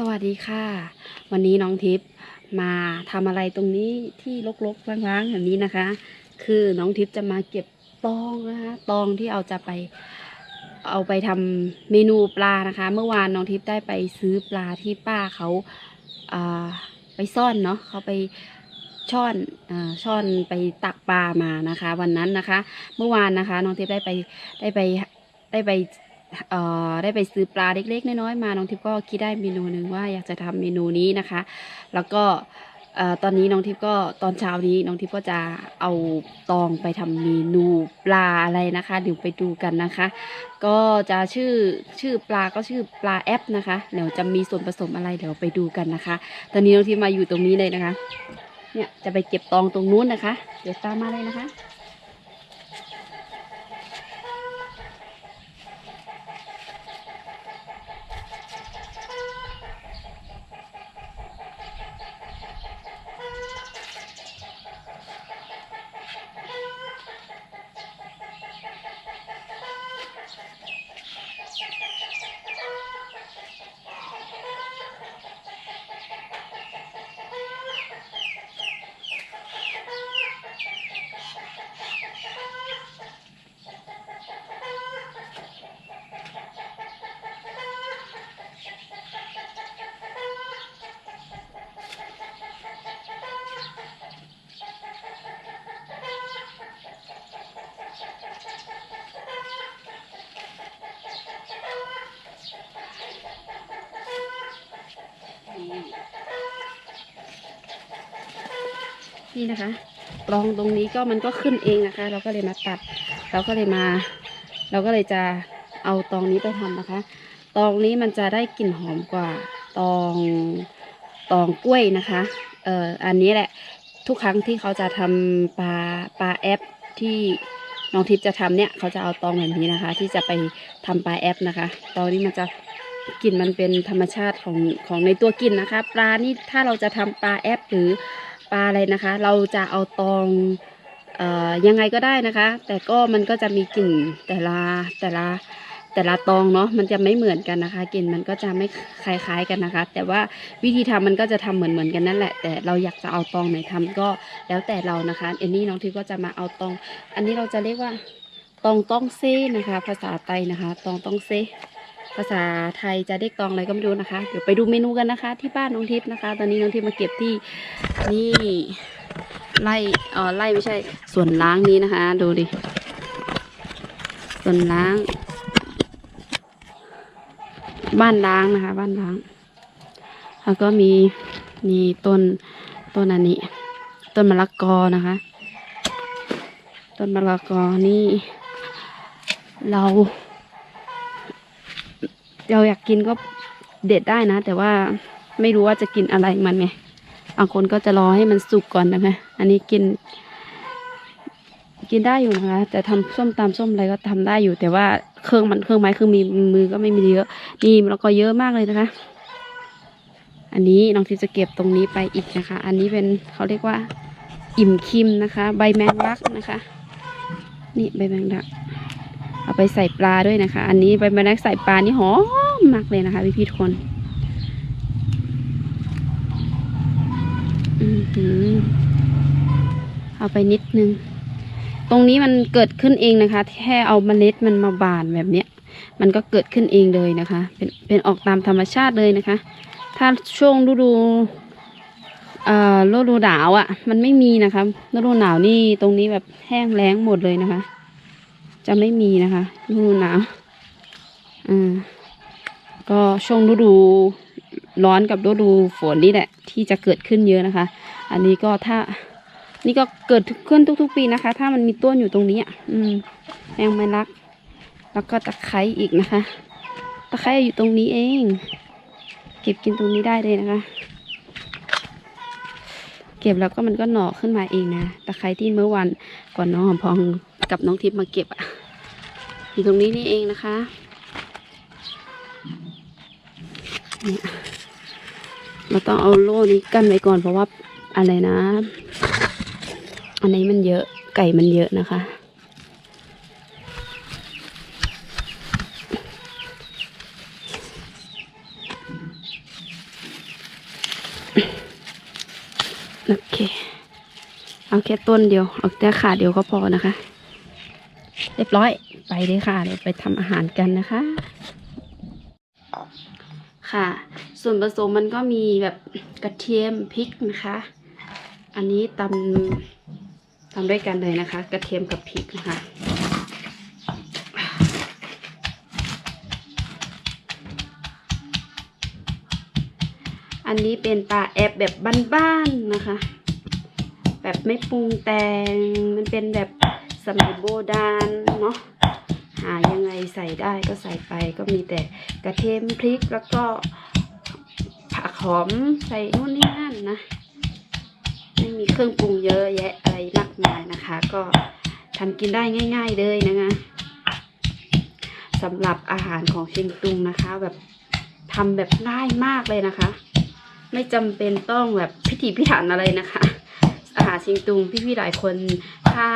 สวัสดีค่ะ วันนี้น้องทิพย์มาทำอะไรตรงนี้ที่รกๆล้างๆแบบนี้นะคะ คือน้องทิพย์จะมาเก็บตองนะคะตองที่เอาจะไปเอาไปทำเมนูปลานะคะ เมื่อวานน้องทิพย์ได้ไปซื้อปลาที่ป้าเขาอ่าไปซ่อนเนาะเขาไปช่อนอช่อนไปตักปลามานะคะ วันนั้นนะคะ เมื่อวานนะคะ น้องทิพย์ได้ไปได้ไปได้ไป เอ่อได้ไปซื้อปลาเล็ก ๆ น้อยๆมาน้องทิพย์ก็คิดได้เมนูหนึ่งว่าอยากจะทำเมนูนี้นะคะ แล้วก็เอ่อตอนนี้น้องทิพย์ก็ตอนเช้านี้น้องทิพย์ก็จะเอาตองไปทำเมนูปลาอะไรนะคะเดี๋ยวไปดูกันนะคะ ก็จะชื่อชื่อปลาก็ชื่อปลาแอปนะคะเดี๋ยวจะมีส่วนผสมอะไรเดี๋ยวไปดูกันนะคะ ตอนนี้น้องทิพย์มาอยู่ตรงนี้เลยนะคะ เนี่ยจะไปเก็บตองตรงนู้นนะคะ เดี๋ยวตามมาเลยนะคะ นี่นะคะรองตรงนี้ก็มันก็ขึ้นเองนะคะ เราก็เลยมาตัด เราก็เลยมา เราก็เลยจะเอาตองนี้ไปทำนะคะ ตองนี้มันจะได้กลิ่นหอมกว่าตองตองกล้วยนะคะเอ่ออันนี้แหละทุกครั้งที่เขาจะทำปลาปลาแอปที่น้องทิพย์จะทำเนี่ยเขาจะเอาตองแบบนี้นะคะ ที่จะไปทำปลาแอปนะคะ ตองนี้มันจะกลิ่นมันเป็นธรรมชาติของของในตัวกลิ่นนะคะ ปลานี่ถ้าเราจะทำปลาแอปหรือ ปลาอะไรนะคะ เราจะเอาตองเอ่อยังไงก็ได้นะคะ แต่ก็มันก็จะมีกลิ่นแต่ละแต่ละแต่ละตองเนาะมันจะไม่เหมือนกันนะคะกลิ่นมันก็จะไม่คล้ายๆกันนะคะ แต่ว่าวิธีทำมันก็จะทำเหมือนเหมือนๆกันนั่นแหละ แต่เราอยากจะเอาตองไหนทำก็แล้วแต่เรานะคะเอ็นนี่น้องทิพย์ก็จะมาเอาตอง อันนี้เราจะเรียกว่าตองต้องเซ่นะคะ ภาษาไทยนะคะ ตองต้องเซ่ ภาษาไทยจะเรียกตองอะไรก็ไม่รู้นะคะ เดี๋ยวไปดูเมนูกันนะคะ ที่บ้านน้องทิพย์นะคะ ตอนนี้น้องทิพย์มาเก็บที่นี่ไล่เออไล่ไม่ใช่ส่วนล้างนี้นะคะ ดูดิ ส่วนล้าง บ้านล้างนะคะ บ้านล้าง แล้วก็มีมีต้นต้นอันนี้ ต้นมะละกอนะคะ ต้นมะละกอนี่ เรา เราอยากกินก็เด็ดได้นะ แต่ว่าไม่รู้ว่าจะกินอะไรมันไงบางคนก็จะรอให้มันสุกก่อนนะคะอันนี้กิน กินได้อยู่นะคะ แต่ทำส้มตำส้มอะไรก็ทำได้อยู่ แต่ว่าเครื่องมันเครื่องไม้เครื่องมีมือก็ไม่มีเยอะนี่มะละกอเยอะมากเลยนะคะ อันนี้น้องทิพจะเก็บตรงนี้ไปอีกนะคะ อันนี้เป็นเขาเรียกว่า อิ่มคิมนะคะ ใบแมงลักนะคะ นี่ใบแมงลัก เอาไปใส่ปลาด้วยนะคะ อันนี้ใบแมงลักใส่ปลานี่หอมมากเลยนะคะพี่พี่ๆทุกคนอเอาไปนิดนึง ตรงนี้มันเกิดขึ้นเองนะคะ แค่เอาเมล็ดมันมาบานแบบเนี้ย มันก็เกิดขึ้นเองเลยนะคะ เป็นเป็นออกตามธรรมชาติเลยนะคะ ถ้าช่วงฤดูเอ่อฤดูหนาวอะ่ะ มันไม่มีนะคะฤดูหนาวนี่ตรงนี้แบบแห้งแล้งหมดเลยนะคะ จะไม่มีนะคะฤดูหนาวอ่าก็ช่วงฤดูร้อนกับฤดูฝนนี่แหละ ที่จะเกิดขึ้นเยอะนะคะ อันนี้ก็ถ้า นี่ก็เกิดขึ้นทุก ๆ ปีนะคะ ถ้ามันมีต้นอยู่ตรงนี้อะอืมแมงไมลัก แล้วก็ตะไคร้อีกนะคะ ตะไคร้อยู่ตรงนี้เอง เก็บกินตรงนี้ได้เลยนะคะ เก็บแล้วก็มันก็หน่อขึ้นมาเองนะ ตะไคร้ที่เมื่อวันก่อนน้องหอมพอง กับน้องทิพย์มาเก็บอะอยู่ตรงนี้นี่เองนะคะเราต้องเอาโล่นี้กั้นไว้ก่อนเพราะว่าอะไรนะ อันนี้มันเยอะไก่มันเยอะนะคะโอเค เอาแค่ต้นเดียว เอาแค่ขาดเดียวก็พอนะคะ เรียบร้อยไปเลยค่ะเดี๋ยวไปทำอาหารกันนะคะ ค่ะ ส่วนผสมมันก็มีแบบกระเทียมพริกนะคะ อันนี้ตำตำด้วยกันเลยนะคะ กระเทียมกับพริกนะคะอันนี้เป็นปลาแอบแบบบ้านๆนะคะ แบบไม่ปรุงแต่งมันเป็นแบบ สมัยโบราณเนาะหายังไงใส่ได้ก็ใส่ไปก็มีแต่กระเทียมพริกแล้วก็ผักหอมใส่นู่นนี่นั่นนะไม่มีเครื่องปรุงเยอะแยะอะไรมากมายนะคะ ก็ทำกินได้ง่าย ๆเลยนะคะสำหรับอาหารของเชียงตุงนะคะ แบบทำแบบง่ายมากเลยนะคะ ไม่จำเป็นต้องแบบพิถีพิถันอะไรนะคะ อาหารเชียงตุงพี่ๆหลายคนถ้า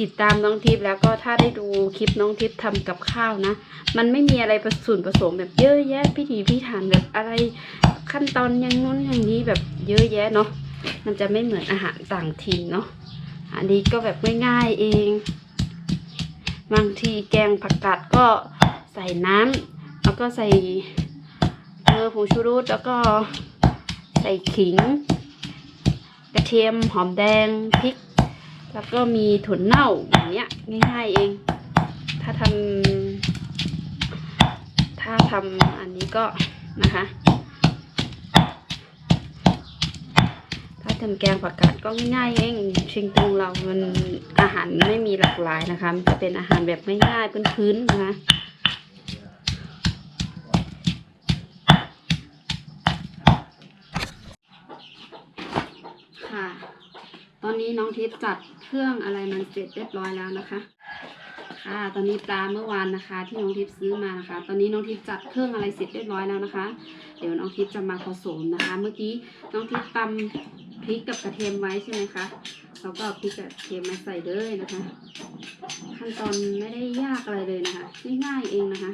ติดตามน้องทิพย์แล้วก็ถ้าได้ดูคลิปน้องทิพย์ทำกับข้าวนะ มันไม่มีอะไรผสมผสมแบบเยอะแยะพิถีพิถันแบบอะไรขั้นตอนอย่างนู้นอย่างนี้แบบเยอะแยะเนาะมันจะไม่เหมือนอาหารต่างถิ่นเนาะอันนี้ก็แบบง่ายๆเอง บางทีแกงผักกาดก็ใส่น้ำแล้วก็ใส่เกลือผงชูรสแล้วก็ใส่ขิง กระเทียมหอมแดงพริก แล้วก็มีถั่วเน่าอย่างเงี้ย ง่ายๆเอง ถ้าทำถ้าทำอันนี้ก็นะคะ ถ้าทำแกงผักกาดก็ง่ายๆเองชิงตุงเรามันอาหารไม่มีหลากหลายนะคะ มันจะเป็นอาหารแบบง่ายๆพื้นๆนะคะ ตอนนี้น้องทิพย์จัดเครื่องอะไรมันเสร็จเรียบร้อยแล้วนะคะ ค่ะ ตอนนี้ปลาเมื่อวานนะคะ ที่น้องทิพย์ซื้อมานะคะ ตอนนี้น้องทิพย์จัดเครื่องอะไรเสร็จเรียบร้อยแล้วนะคะ เดี๋ยวน้องทิพย์จะมาผสมนะคะ เมื่อกี้น้องทิพย์ตำพริกกับกระเทียมไว้ใช่ไหมคะเราก็พริกกับกระเทียมมาใส่เลยนะคะ ขั้นตอนไม่ได้ยากอะไรเลยนะคะง่ายๆเองนะคะ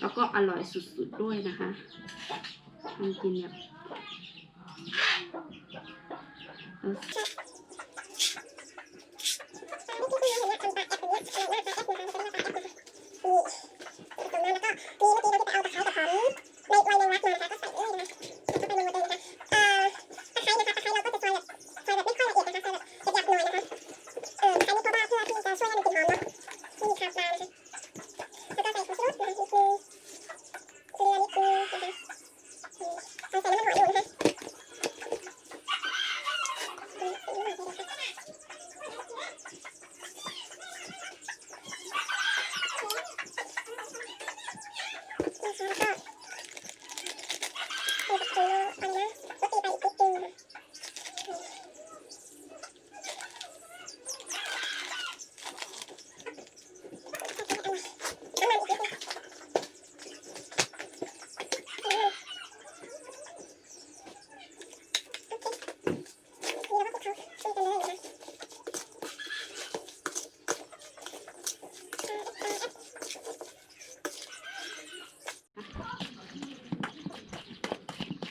แล้วก็อร่อยสุดๆด้วยนะคะทำกินแบบ เอ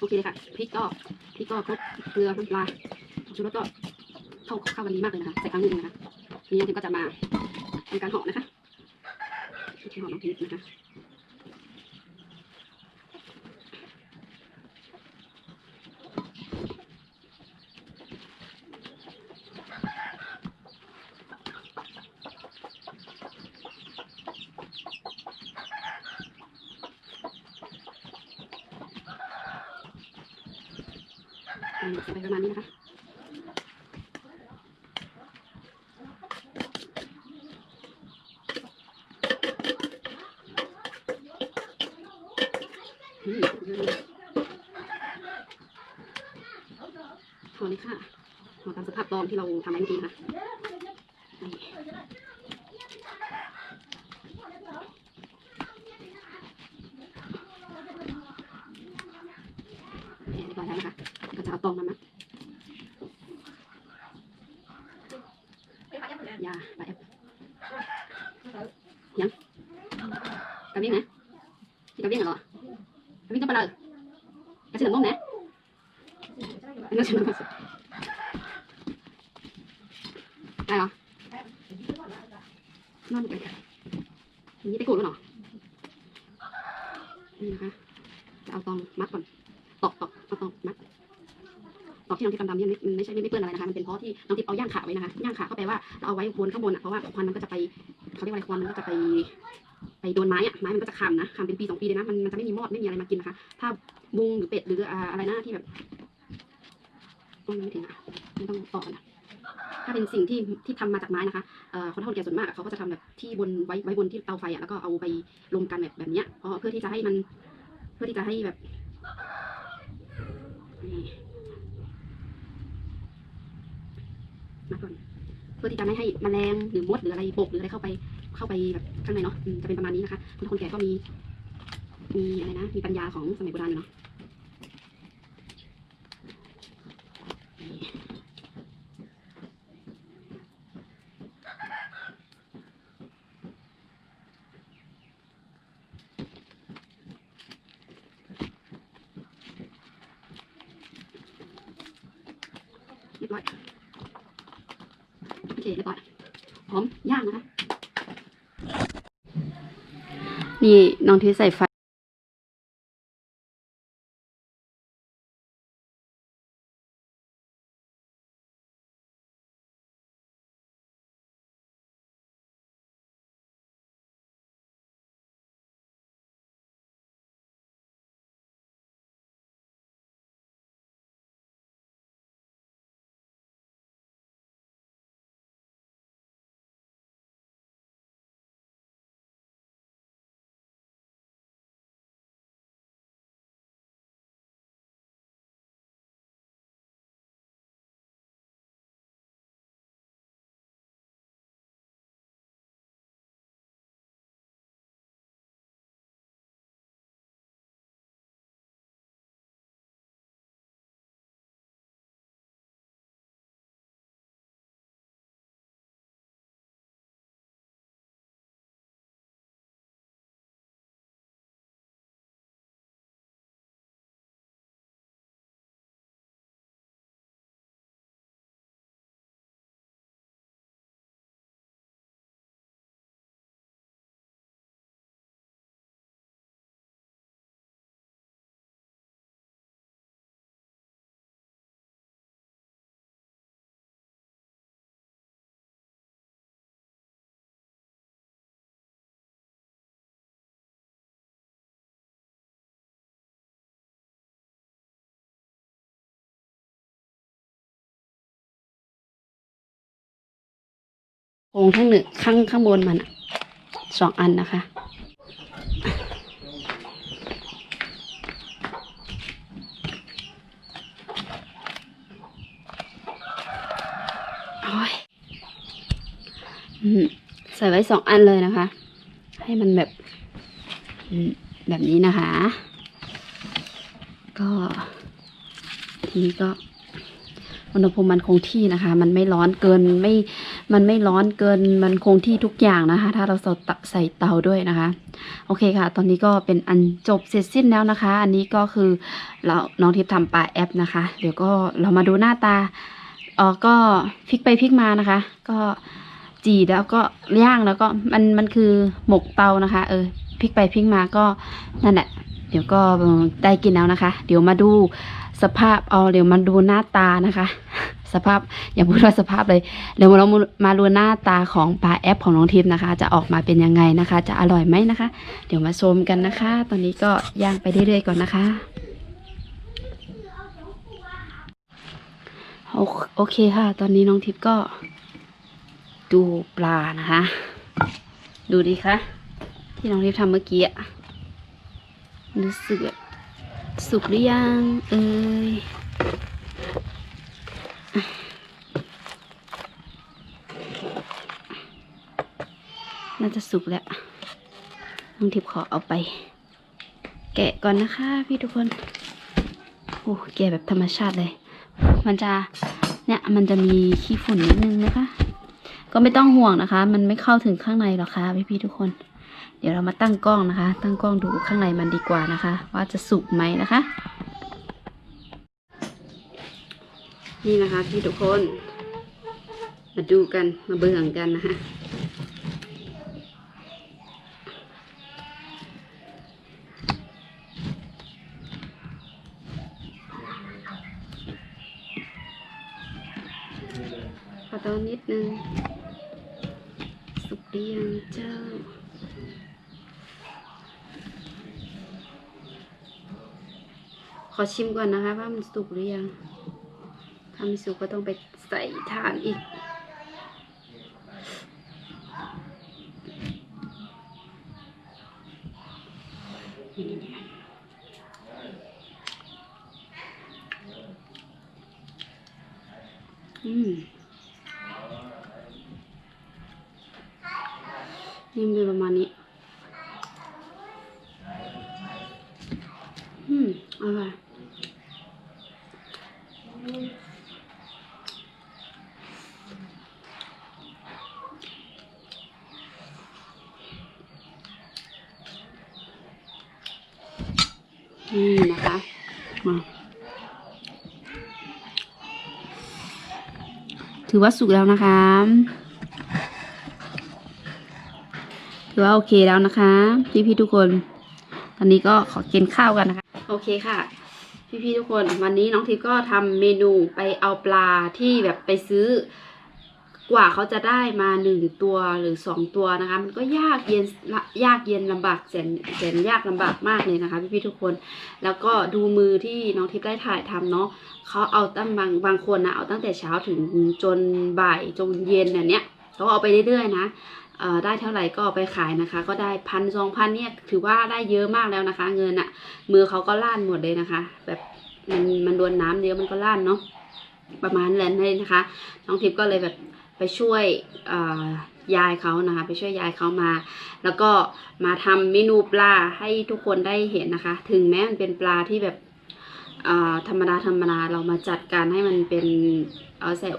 เคเลยค่ะพริกก็พริกก็ครบเกลือน้ำปลาชูรสก็เข้าเข้ากันดีมากเลยนะคะใส่ครั้งหนึ่งนะคะทีนี้ถึงทิพย์ก็จะมาทำการห่อนะคะห่อน้องทิพย์นะคะ อะไปประมาณนี้นะคะพอเลยค่ะพอตามสภาพตอนที่เราทำไว้เมื่อกี้นะคะนี่เรียบร้อยแล้วนะคะก็จะเอาตองมามัดยาปลาแอปยังกระเบี้ยงนะที่กระเบี้ยงเหรอกระเบี้ยงก็ปลาเลยกระเทียมต้มนะอัน น่าจะน่าจะ ได้เหรอนั่นไปอย่างนี้ไปกูดแล้วเหรอนี่นะคะจะเอาตองมัดก่อนตอกตอกเอาตองมัดตอกที่น้องทิพย์ดำๆเนี่ยมันไม่ใช่ไม่เปื้อนอะไรนะคะ มันเป็นเพราะที่น้องทิพย์เอาย่างขาไว้นะคะ ย่างขาก็แปลว่าเราเอาไว้บนข้างบนอะ เพราะว่าควันมันก็จะไปเขาเรียกว่าอะไรควันมันก็จะไป ไปโดนไม้อะไม้มันก็จะคำนะคำเป็นปีสองปีเลยนะ มันมันจะไม่มีมอดไม่มีอะไรมากินนะคะ ถ้าบุงหรือเป็ดหรืออะไรนะที่แบบต้องไม่ถึงอะไม่ต้องต่อนะ ถ้าเป็นสิ่งที่ที่ทำมาจากไม้นะคะเอ่อคนเฒ่าคนแก่ส่วนมากเขาก็จะทำแบบที่บนไว้ไว้บนที่เตาไฟอะแล้วก็เอาไปรมกันแบบแบบเนี้ยเพราะเพื่อที่จะให้มัน เพื่อที่จะให้แบบนี่มาก่อนเพื่อที่จะไม่ให้แมลงหรือมดหรืออะไรปกหรืออะไรเข้าไปเข้าไปแบบข้างในเนาะจะเป็นประมาณนี้นะคะคนคนแก่ก็มี มีอะไรนะมีปัญญาของสมัยโบราณเนาะเรียบร้อย โอเคเรียบร้อยพร้อมย่างนะคะ นี่น้องที่ใส่ไฟ โครงข้างหนึ่งข้างข้างบนมันสองอันนะคะโอ้ยใส่ไว้สองอันเลยนะคะ ให้มันแบบแบบนี้นะคะ ก็ทีนี้ก็อุณหภูมิมันคงที่นะคะ มันไม่ร้อนเกินไม่ มันไม่ร้อนเกินมันคงที่ทุกอย่างนะคะ ถ้าเราใส่เตาใส่เตาด้วยนะคะ โอเคค่ะ ตอนนี้ก็เป็นอันจบเสร็จสิ้นแล้วนะคะ อันนี้ก็คือเราน้องทิพย์ทำปลาแอปนะคะ เดี๋ยวก็เรามาดูหน้าตาเออก็พลิกไปพลิกมานะคะ ก็จีแล้วก็ย่างแล้วก็มันมันคือหมกเตานะคะ เออพลิกไปพลิกมาก็นั่นแหละเดี๋ยวก็ได้กินแล้วนะคะ เดี๋ยวมาดูสภาพเอาเดี๋ยวมาดูหน้าตานะคะ สภาพอย่าพูดว่าสภาพเลยเดี๋ยวเรามาดูหน้าตาของปลาแอปของน้องทิพย์นะคะ จะออกมาเป็นยังไงนะคะ จะอร่อยไหมนะคะ เดี๋ยวมาชมกันนะคะ ตอนนี้ก็ย่างไปเรื่อยๆก่อนนะคะโอโอเคค่ะ ตอนนี้น้องทิพย์ก็ ดูปลานะคะ ดูดีคะที่น้องทิพย์ทำเมื่อกี้อะรู้สึกสุกหรือยัง เอ้ย น่าจะสุกแล้วน้องทิพย์ขอเอาไป แกะก่อนนะคะ พี่ทุกคน โอ้แกะแบบธรรมชาติเลย มันจะเนี่ยมันจะมีขี้ฝุ่นนิดนึงนะคะ ก็ไม่ต้องห่วงนะคะ มันไม่เข้าถึงข้างในหรอกค่ะพี่พี่ๆทุกคน เดี๋ยวเรามาตั้งกล้องนะคะ ตั้งกล้องดูข้างในมันดีกว่านะคะ ว่าจะสุกไหมนะคะ นี่นะคะพี่ทุกคน มาดูกันมาเบิ่องกันนะคะขอโทษนิดนึง สุกเรียงเจ้าขอชิมก่อนนะคะว่ามันสุกหรือยัง ถ้าไม่สุกก็ต้องไปใส่ทานอีก อืมนี่มันประมาณนี้อืมอร่อย นี่นะคะมาถือว่าสุกแล้วนะคะ ถือว่าโอเคแล้วนะคะ พี่พี่ๆทุกคน ตอนนี้ก็ขอกินข้าวกันนะคะ โอเคค่ะ พี่พี่ๆทุกคน วันนี้น้องทิพย์ก็ทำเมนูไปเอาปลาที่แบบไปซื้อ กว่าเขาจะได้มาหนึ่งตัวหรือสองตัวนะคะ มันก็ยากเย็นยากเย็นลำบากแสนแสนยากลำบากมากเลยนะคะพี่พี่ๆทุกคน แล้วก็ดูมือที่น้องทิพย์ได้ถ่ายทำเนาะเขาเอาตั้งบางบางคนนะเอาตั้งแต่เช้าถึงจนบ่ายจนเย็นเนี่ยเนี้ยเขาเอาไปเรื่อยๆนะเอ่อได้เท่าไหร่ก็เอาไปขายนะคะ ก็ได้พันสองพันเนี่ยถือว่าได้เยอะมากแล้วนะคะ เงินอะมือเขาก็ล้านหมดเลยนะคะ แบบมันมันโดนน้ำเยอะมันก็ล้านเนาะประมาณนั้นเลยนะคะ น้องทิพย์ก็เลยแบบ ไปช่วยยายเขานะคะ ไปช่วยยายเขามา แล้วก็มาทำเมนูปลาให้ทุกคนได้เห็นนะคะ ถึงแม้มันเป็นปลาที่แบบธรรมดาธรรมดาเรามาจัดการให้มันเป็นเอ่อใส่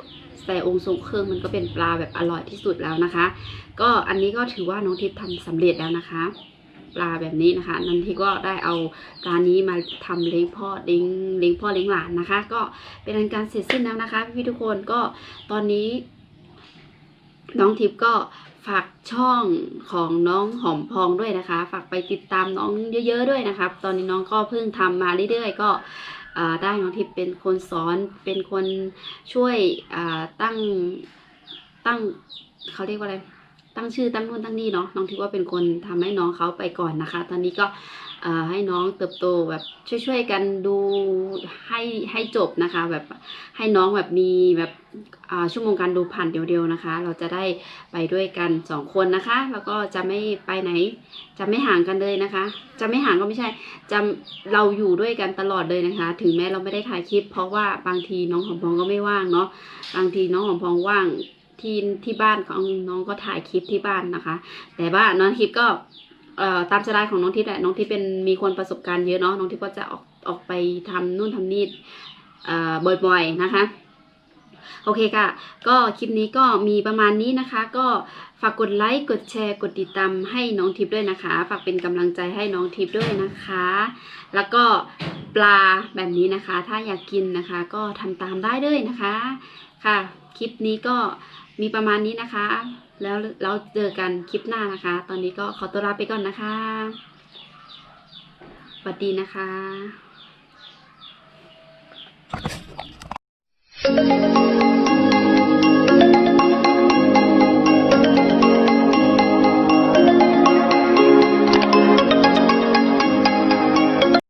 ใส่องค์ทรงเครื่องมันก็เป็นปลาแบบอร่อยที่สุดแล้วนะคะ ก็อันนี้ก็ถือว่าน้องทิพย์ทำสำเร็จแล้วนะคะ ปลาแบบนี้นะคะน้องทิพย์ก็ได้เอาปลานี้มาทำเลี้ยงพ่อเลี้ยงเลี้ยงพ่อเลี้ยงหลานนะคะ ก็เป็นอันการเสร็จสิ้นแล้วนะคะ พี่ๆทุกคนก็ตอนนี้ น้องทิพย์ก็ฝากช่องของน้องหอมพองด้วยนะคะ ฝากไปติดตามน้องเยอะๆด้วยนะครับ ตอนนี้น้องก็เพิ่งทำมาเรื่อยๆ ก็ได้น้องทิพย์เป็นคนสอนเป็นคนช่วยตั้งตั้งเขาเรียกว่าอะไรตั้งชื่อตั้งนู่นตั้งนี่เนาะน้องทิพย์ว่าเป็นคนทำให้น้องเขาไปก่อนนะคะ ตอนนี้ก็ให้น้องเติบโตแบบช่วยๆกันดู ให้ให้จบนะคะ แบบให้น้องแบบมีแบบชั่วโมงการดูผ่านเดียวๆนะคะ เราจะได้ไปด้วยกันสองคนนะคะ แล้วก็จะไม่ไปไหน จะไม่ห่างกันเลยนะคะ จะไม่ห่างก็ไม่ใช่จะเราอยู่ด้วยกันตลอดเลยนะคะ ถึงแม้เราไม่ได้ถ่ายคลิป เพราะว่าบางทีน้องหอมพองก็ไม่ว่างเนาะบางทีน้องหอมพองว่างที่ที่บ้านของน้องก็ถ่ายคลิปที่บ้านนะคะ แต่ว่าน้องทิพย์ก็ตามสไตล์ของน้องทิพย์แหละน้องทิพย์เป็นมีคนประสบการณ์เยอะเนาะน้องทิพย์ก็จะออก ออกไปทำนู่นทำนี่บ่อยๆนะคะโอเคค่ะ ก็คลิปนี้ก็มีประมาณนี้นะคะ ก็ฝากกดไลค์ กดแชร์ กดติดตามให้น้องทิพย์ด้วยนะคะ ฝากเป็นกำลังใจให้น้องทิพย์ด้วยนะคะ แล้วก็ปลาแบบนี้นะคะ ถ้าอยากกินนะคะ ก็ทำตามได้เลยนะคะ ค่ะ คลิปนี้ก็มีประมาณนี้นะคะ แล้วเราเจอกันคลิปหน้านะคะ ตอนนี้ก็ขอตัวลาไปก่อนนะคะสวัสดีนะคะ Thank you.